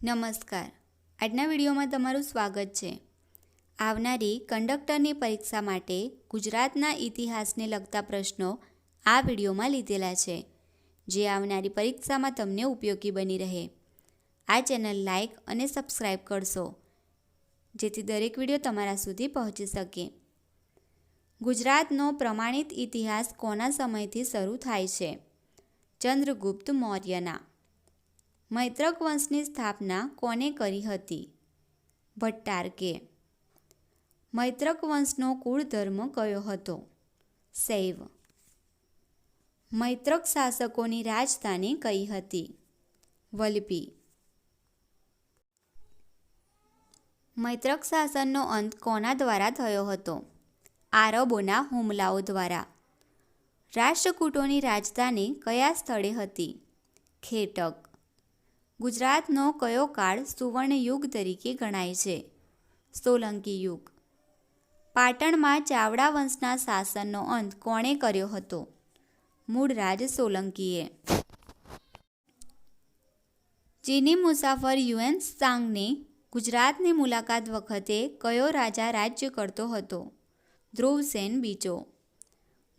નમસ્કાર. આજના વિડીયોમાં તમારું સ્વાગત છે. આવનારી કંડક્ટરની પરીક્ષા માટે ગુજરાતના ઇતિહાસને લગતા પ્રશ્નો આ વિડીયોમાં લીધેલા છે, જે આવનારી પરીક્ષામાં તમને ઉપયોગી બની રહે. આ ચેનલ લાઇક અને સબસ્ક્રાઇબ કરશો, જેથી દરેક વીડિયો તમારા સુધી પહોંચી શકે. ગુજરાતનો પ્રમાણિત ઇતિહાસ કોના સમયથી શરૂ થાય છે? ચંદ્રગુપ્ત મૌર્યના. મૈત્રક વંશની સ્થાપના કોને કરી હતી? ભટ્ટારકે. મૈત્રક વંશનો કુળ ધર્મ કયો હતો? શૈવ. મૈત્રક શાસકોની રાજધાની કઈ હતી? વલભી. મૈત્રક શાસનનો અંત કોના દ્વારા થયો હતો? આરબોના હુમલાઓ દ્વારા. રાષ્ટ્રકૂટોની રાજધાની કયા સ્થળે હતી? ખેટક. ગુજરાતનો કયો કાળ સુવર્ણ યુગ તરીકે ગણાય છે? સોલંકી યુગ. પાટણમાં ચાવડા વંશના શાસનનો અંત કોણે કર્યો હતો? મૂળરાજ સોલંકીએ. ચીની મુસાફર યુએન સાંગને ગુજરાતની મુલાકાત વખતે કયો રાજા રાજ્ય કરતો હતો? ધ્રુવસેન બીજો.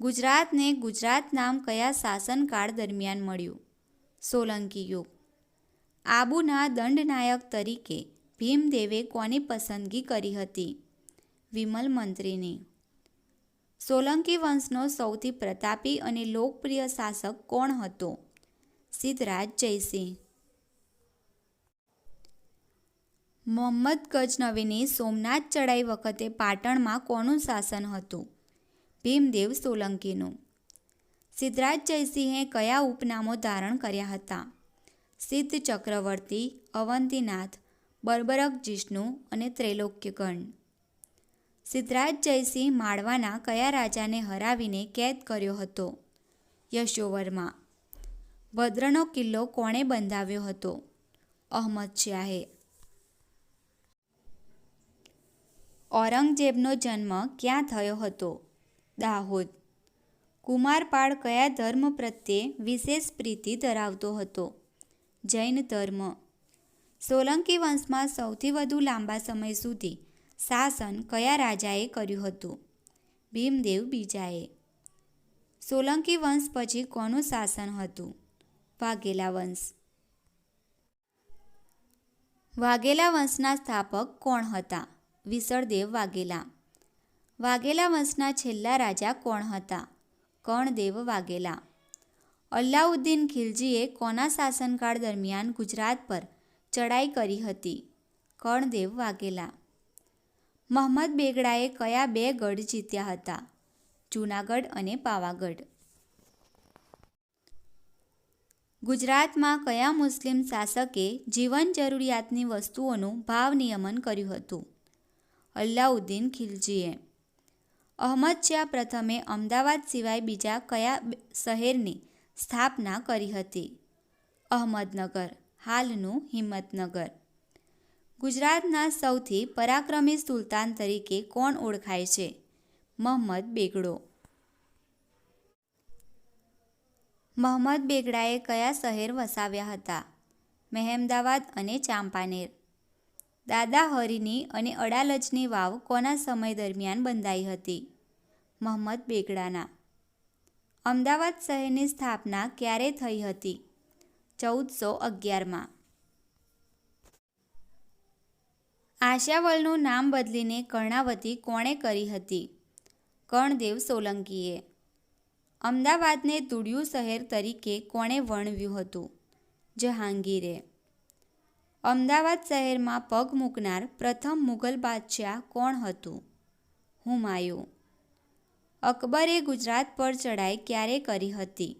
ગુજરાતને ગુજરાત નામ કયા શાસનકાળ દરમિયાન મળ્યું? સોલંકી યુગ. આબુના દંડનાયક તરીકે ભીમદેવે કોની પસંદગી કરી હતી? વિમલ મંત્રીની. સોલંકી વંશનો સૌથી પ્રતાપી અને લોકપ્રિય શાસક કોણ હતો? સિદ્ધરાજ જયસિંહ. મોહમ્મદ ગજનવીની સોમનાથ ચડાઈ વખતે પાટણમાં કોનું શાસન હતું? ભીમદેવ સોલંકીનું. સિદ્ધરાજ જયસિંહે કયા ઉપનામો ધારણ કર્યા હતા? સિદ્ધ ચક્રવર્તી, અવંતીનાથ, બર્બરક જિષ્ણુ અને ત્રૈલોક્યગણ. સિદ્ધરાજ જયસિંહ માળવાના કયા રાજાને હરાવીને કેદ કર્યો હતો? યશોવર્મા. ભદ્રનો કિલ્લો કોણે બંધાવ્યો હતો? અહમદ શાહે. ઔરંગઝેબનો જન્મ ક્યાં થયો હતો? દાહોદ. કુમારપાળ કયા ધર્મ પ્રત્યે વિશેષ પ્રીતિ ધરાવતો હતો? જૈન ધર્મ. સોલંકી વંશમાં સૌથી વધુ લાંબા સમય સુધી શાસન કયા રાજાએ કર્યું હતું? ભીમદેવ બીજાએ. સોલંકી વંશ પછી કોનું શાસન હતું? વાઘેલા વંશ. વાઘેલા વંશના સ્થાપક કોણ હતા? વિસળદેવ વાઘેલા. વાઘેલા વંશના છેલ્લા રાજા કોણ હતા? કર્ણદેવ વાઘેલા. અલ્લાઉદ્દીન ખિલજીએ કોના શાસનકાળ દરમિયાન ગુજરાત પર ચડાઈ કરી હતી? કર્ણદેવ વાઘેલા. મહમ્મદ બેગડાએ કયા બે ગઢ જીત્યા હતા? જૂનાગઢ અને પાવાગઢ. ગુજરાતમાં કયા મુસ્લિમ શાસકે જીવન જરૂરિયાતની વસ્તુઓનું ભાવ નિયમન કર્યું હતું? અલ્લાઉદ્દીન ખિલજીએ. અહમદ શાહ પ્રથમે અમદાવાદ સિવાય બીજા કયા શહેરની સ્થાપના કરી હતી. અહમદનગર, હાલનું હિંમતનગર. ગુજરાતના સૌથી પરાક્રમી સુલતાન તરીકે કોણ ઓળખાય છે? મોહમ્મદ બેગડો. મહંમદ બેગડાએ કયા શહેર વસાવ્યા હતા? મહેમદાવાદ અને ચાંપાનેર. દાદા હરિની અને અડાલજની વાવ કોના સમય દરમિયાન બંધાઈ હતી? મોહમ્મદ બેગડાના. અમદાવાદ શહેરની સ્થાપના ક્યારે થઈ હતી? ચૌદસો અગિયારમાં. આશાવલનું નામ બદલીને કર્ણાવતી કોણે કરી હતી? કર્ણદેવ સોલંકીએ. અમદાવાદને તુડિયું શહેર તરીકે કોણે વર્ણવ્યું હતું? જહાંગીરે. અમદાવાદ શહેરમાં પગ મૂકનાર પ્રથમ મુઘલ બાદશાહ કોણ હતું? હુમાયું. અકબરે ગુજરાત પર ચડાઈ ક્યારે કરી હતી?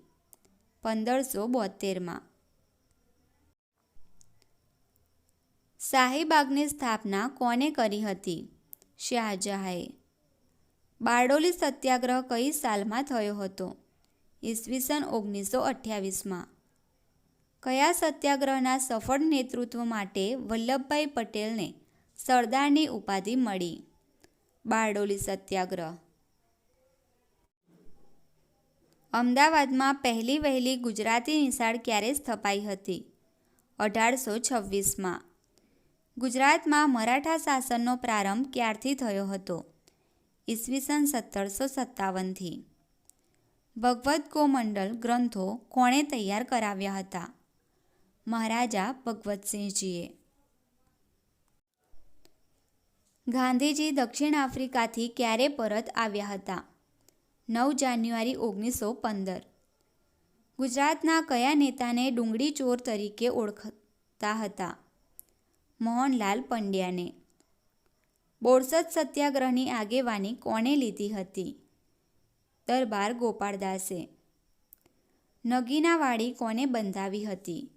પંદરસો બોતેરમાં. શાહીબાગની સ્થાપના કોને કરી હતી? શાહજહાએ. બારડોલી સત્યાગ્રહ કઈ સાલમાં થયો હતો? ઈસવીસન ઓગણીસો અઠ્યાવીસમાં. કયા સત્યાગ્રહના સફળ નેતૃત્વ માટે વલ્લભભાઈ પટેલને સરદારની ઉપાધિ મળી? બારડોલી સત્યાગ્રહ. અમદાવાદમાં પહેલી વહેલી ગુજરાતી નિશાળ ક્યારે સ્થપાઈ હતી? અઢારસો છવ્વીસમાં. ગુજરાતમાં મરાઠા શાસનનો પ્રારંભ ક્યારથી થયો હતો? ઈસવીસન સત્તરસો સત્તાવનથી. ભગવદ્ ગોમંડલ ગ્રંથો કોણે તૈયાર કરાવ્યા હતા? મહારાજા ભગવતસિંહજીએ. ગાંધીજી દક્ષિણ આફ્રિકાથી ક્યારે પરત આવ્યા હતા? નવ જાન્યુઆરી ઓગણીસો પંદર. ગુજરાતના કયા નેતાને ડુંગળી ચોર તરીકે ઓળખતા હતા? મોહનલાલ પંડ્યાને. બોરસદ સત્યાગ્રહની આગેવાની કોણે લીધી હતી? દરબાર ગોપાળદાસે. નગીનાવાડી કોને બંધાવી હતી?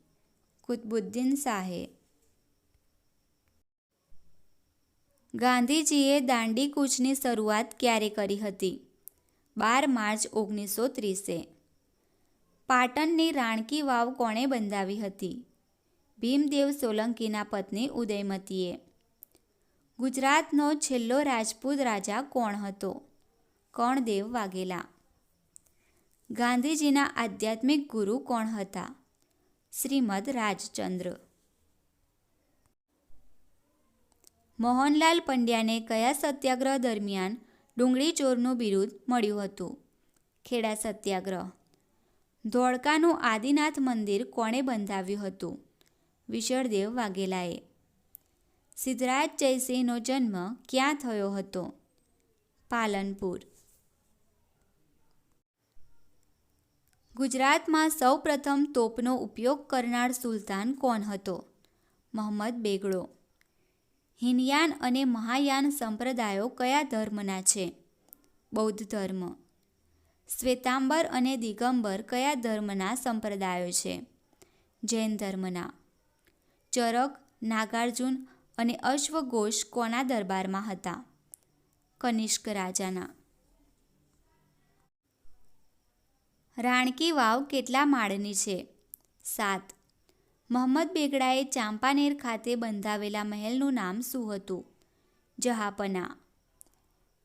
કુતબુદ્દીન શાહે. ગાંધીજીએ દાંડી કૂચની શરૂઆત ક્યારે કરી હતી? બાર માર્ચ ઓગણીસો ત્રીસે. પાટણની રાણકી વાવ કોણે બંધાવી હતી? ભીમદેવ સોલંકીના પત્ની ઉદયમતીએ. ગુજરાતનો છેલ્લો રાજપૂત રાજા કોણ હતો? કર્ણદેવ વાઘેલા. ગાંધીજીના આધ્યાત્મિક ગુરુ કોણ હતા? શ્રીમદ રાજચંદ્ર. મોહનલાલ પંડ્યાને કયા સત્યાગ્રહ દરમિયાન ડુંગળી ચોરનું બિરુદ મળ્યું હતું. ખેડા સત્યાગ્રહ. ધોળકાનું આદિનાથ મંદિર કોણે બંધાવ્યું હતું? વિશળદેવ વાઘેલાએ. સિદ્ધરાજ જયસિંહનો જન્મ ક્યાં થયો હતો? પાલનપુર. ગુજરાતમાં સૌપ્રથમ તોપનો ઉપયોગ કરનાર સુલતાન કોણ હતો? મોહમ્મદ બેગડો. હિનયાન અને મહાયાન સંપ્રદાયો કયા ધર્મના છે? બૌદ્ધ ધર્મ. શ્વેતાંબર અને દિગંબર કયા ધર્મના સંપ્રદાયો છે? જૈન ધર્મના. ચરક, નાગાર્જુન અને અશ્વઘોષ કોના દરબારમાં હતા? કનિષ્ક રાજાના. રાણકી વાવ કેટલા માળની છે? સાત. મોહમ્મદ બેગડાએ ચાંપાનેર ખાતે બંધાવેલા મહેલનું નામ શું હતું? જહાપના.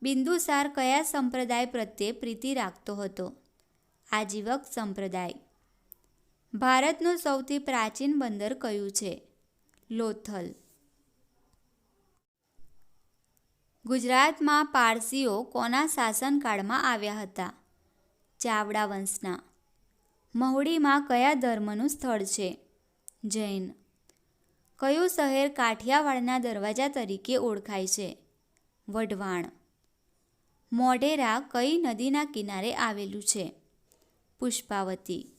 બિંદુસાર કયા સંપ્રદાય પ્રત્યે પ્રીતિ રાખતો હતો? આજીવક સંપ્રદાય. ભારતનું સૌથી પ્રાચીન બંદર કયું છે? લોથલ. ગુજરાતમાં પારસીઓ કોના શાસનકાળમાં આવ્યા હતા? ચાવડા વંશના. મહુડીમાં કયા ધર્મનું સ્થળ છે? જૈન. કયું શહેર કાઠિયાવાડના દરવાજા તરીકે ઓળખાય છે? વઢવાણ. મોઢેરા કઈ નદીના કિનારે આવેલું છે? પુષ્પાવતી.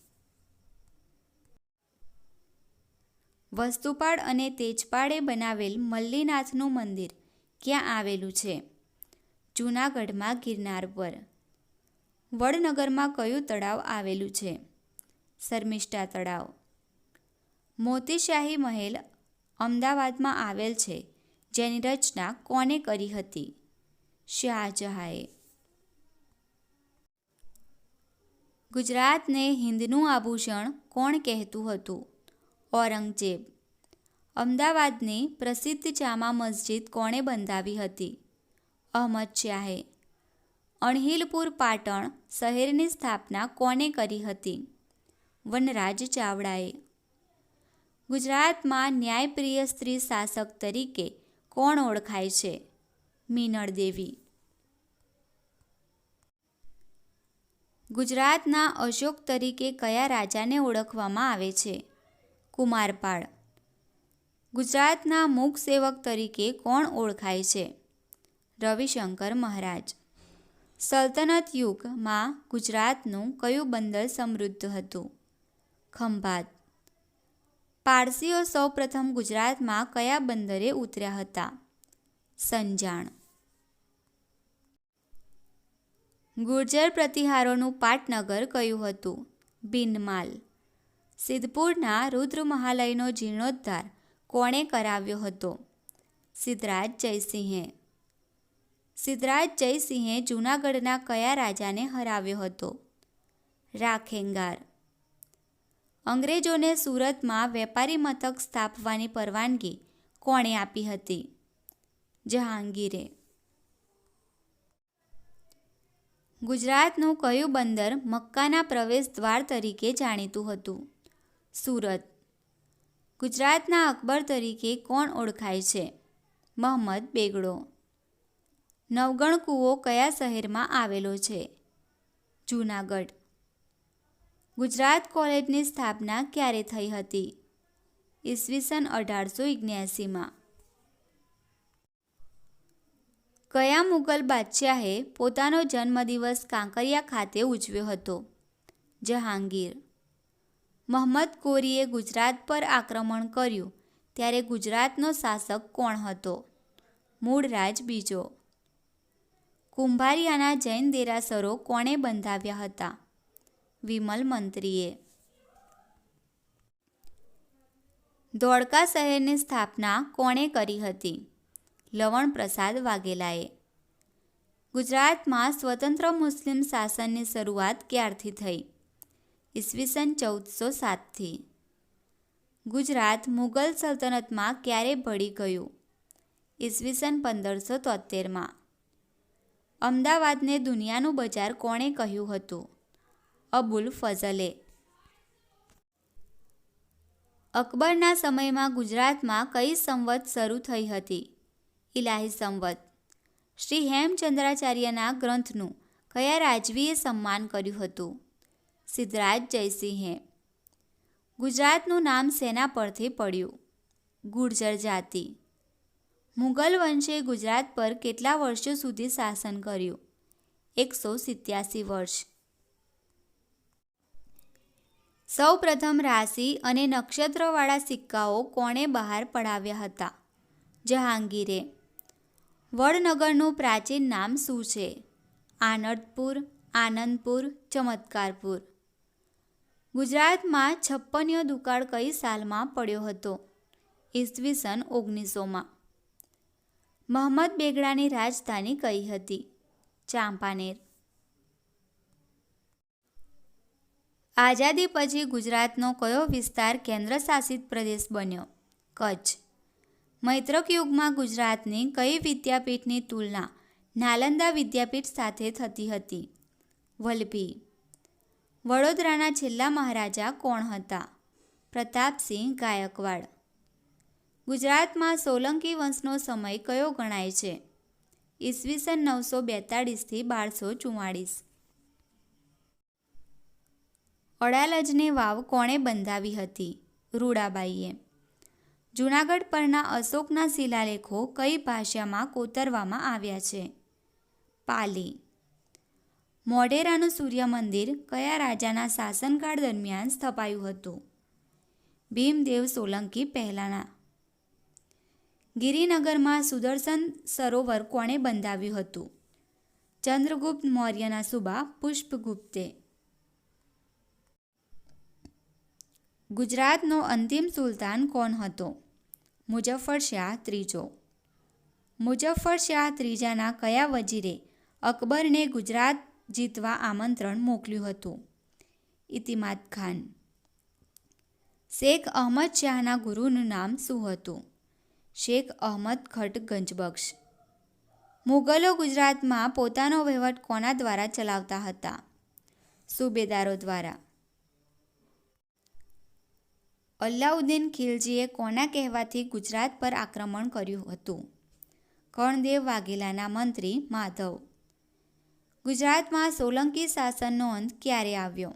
વસ્તુપાળ અને તેજપાળે બનાવેલ મલ્લીનાથનું મંદિર ક્યાં આવેલું છે? જૂનાગઢમાં ગિરનાર પર. વડનગરમાં કયું તળાવ આવેલું છે? શર્મિષ્ઠા તળાવ. મોતીશાહી મહેલ અમદાવાદમાં આવેલ છે, જેની રચના કોને કરી હતી? શાહજહાએ. ગુજરાતને હિન્દનું આભૂષણ કોણ કહેતું હતું? ઔરંગઝેબ. અમદાવાદની પ્રસિદ્ધ જામા મસ્જિદ કોણે બંધાવી હતી? અહમદ શાહે. અણહિલપુર પાટણ શહેરની સ્થાપના કોણે કરી હતી? વનરાજ ચાવડાએ. ગુજરાતમાં ન્યાયપ્રિય સ્ત્રી શાસક તરીકે કોણ ઓળખાય છે? મીનળ દેવી. ગુજરાતના અશોક તરીકે કયા રાજાને ઓળખવામાં આવે છે? કુમારપાળ. ગુજરાતના મૂક સેવક તરીકે કોણ ઓળખાય છે? રવિશંકર મહારાજ. સલ્તનત યુગમાં ગુજરાતનું કયું બંદર સમૃદ્ધ હતું? ખંભાત. પારસીઓ સૌપ્રથમ ગુજરાતમાં કયા બંદરે ઉતર્યા હતા? સંજાણ. ગુર્જર પ્રતિહારોનું પાટનગર કયું હતું? બિનમાલ સિદ્ધપુરના રુદ્ર મહાલયનો જીર્ણોદ્ધાર કોણે કરાવ્યો હતો? સિદ્ધરાજ જયસિંહે. સિદ્ધરાજ જયસિંહે જૂનાગઢના કયા રાજાને હરાવ્યો હતો? રાખેંગાર. અંગ્રેજોને સુરતમાં વેપારી મથક સ્થાપવાની પરવાનગી કોણે આપી હતી? જહાંગીરે. ગુજરાતનું કયું બંદર મક્કાના પ્રવેશ દ્વાર તરીકે જાણીતું હતું? સુરત. ગુજરાતના અકબર તરીકે કોણ ઓળખાય છે? મોહમ્મદ બેગડો. નવગણ કૂવો કયા શહેરમાં આવેલો છે? જૂનાગઢ. ગુજરાત કોલેજની સ્થાપના ક્યારે થઈ હતી? ઈસવીસન અઢારસો ઓગણ્યાસીમાં કયા મુગલ બાદશાહે પોતાનો જન્મદિવસ કાંકરિયા ખાતે ઉજવ્યો હતો? જહાંગીર. મોહમ્મદ કોરીએ ગુજરાત પર આક્રમણ કર્યું ત્યારે ગુજરાતનો શાસક કોણ હતો? મૂળરાજ બીજો. કુંભારિયાના જૈન દેરાસરો કોણે બંધાવ્યા હતા? વિમલ મંત્રીએ. ધોળકા શહેરની સ્થાપના કોણે કરી હતી? લવણ પ્રસાદ વાઘેલાએ. ગુજરાતમાં સ્વતંત્ર મુસ્લિમ શાસનની શરૂઆત ક્યારથી થઈ? ઈસવીસન ચૌદસો સાતથી. ગુજરાત મુગલ સલ્તનતમાં ક્યારે ભળી ગયું? ઈસવીસન પંદરસો તોતેરમાં અમદાવાદને દુનિયાનું બજાર કોણે કહ્યું હતું? અબુલ ફઝલે. અકબરના સમયમાં ગુજરાતમાં કઈ સંવત શરૂ થઈ હતી? ઇલાહી સંવત. શ્રી હેમચંદ્રાચાર્યના ગ્રંથનું કયા રાજવીએ સન્માન કર્યું હતું? સિદ્ધરાજ જયસિંહે. ગુજરાતનું નામ સેના પરથી પડ્યું. ગુર્જર જાતિ. મુગલ વંશે ગુજરાત પર કેટલા વર્ષો સુધી શાસન કર્યું? એકસો સિત્યાસી વર્ષ. સૌ પ્રથમ રાશિ અને નક્ષત્રવાળા સિક્કાઓ કોણે બહાર પડાવ્યા હતા? જહાંગીરે. વડનગરનું પ્રાચીન નામ શું છે? આનંદપુર આનંદપુર, ચમત્કારપુર. ગુજરાતમાં છપ્પનિયો દુકાળ કઈ સાલમાં પડ્યો હતો? ઈસવીસન ઓગણીસોમાં. મહંમદ બેગડાની રાજધાની કઈ હતી? ચાંપાનેર. આઝાદી પછી ગુજરાતનો કયો વિસ્તાર કેન્દ્રશાસિત પ્રદેશ બન્યો? કચ્છ. મૈત્રક યુગમાં ગુજરાતની કઈ વિદ્યાપીઠની તુલના નાલંદા વિદ્યાપીઠ સાથે થતી હતી? વલભી. વડોદરાના છેલ્લા મહારાજા કોણ હતા? પ્રતાપસિંહ ગાયકવાડ. ગુજરાતમાં સોલંકી વંશનો સમય કયો ગણાય છે? ઈસવીસન નવસો બેતાળીસથી બારસો ચુમ્માળીસ અડાલજની વાવ કોણે બંધાવી હતી? રૂડાબાઈએ. જૂનાગઢ પરના અશોકના શિલાલેખો કઈ ભાષામાં કોતરવામાં આવ્યા છે? પાલી. મોઢેરાનું સૂર્ય મંદિર કયા રાજાના શાસનકાળ દરમિયાન સ્થપાયું હતું? ભીમદેવ સોલંકી પહેલાંના. ગિરિનગરમાં સુદર્શન સરોવર કોણે બંધાવ્યું હતું? ચંદ્રગુપ્ત મૌર્યના સુબા પુષ્પગુપ્તે. ગુજરાતનો અંતિમ સુલતાન કોણ હતો? મુજફ્ફર શાહ ત્રીજો. મુજફ્ફર શાહ ત્રીજાના કયા વજીરે અકબરને ગુજરાત જીતવા આમંત્રણ મોકલ્યું હતું? ઇતિમાદ ખાન. શેખ અહમદ શાહના ગુરુનું નામ શું હતું? શેખ અહમદ ખટ ગંજબક્ષ. મુગલો ગુજરાતમાં પોતાનો વહીવટ કોના દ્વારા ચલાવતા હતા? સુબેદારો દ્વારા. અલ્લાઉદ્દીન ખિલજીએ કોના કહેવાથી ગુજરાત પર આક્રમણ કર્યું હતું? કર્ણદેવ વાઘેલાના મંત્રી માધવ. ગુજરાતમાં સોલંકી શાસનનો અંત ક્યારે આવ્યો?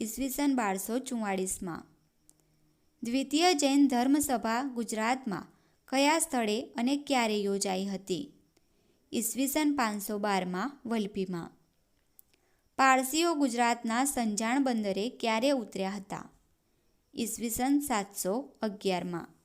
ઈસવીસન બારસો ચુમ્માળીસમાં દ્વિતીય જૈન ધર્મસભા ગુજરાતમાં કયા સ્થળે અને ક્યારે યોજાઈ હતી? ઈસવીસન પાંચસો બારમાં વલભીમાં. પારસીઓ ગુજરાતના સંજાણ બંદરે ક્યારે ઉતર્યા હતા? ઈસવીસન સાતસો અગિયારમાં.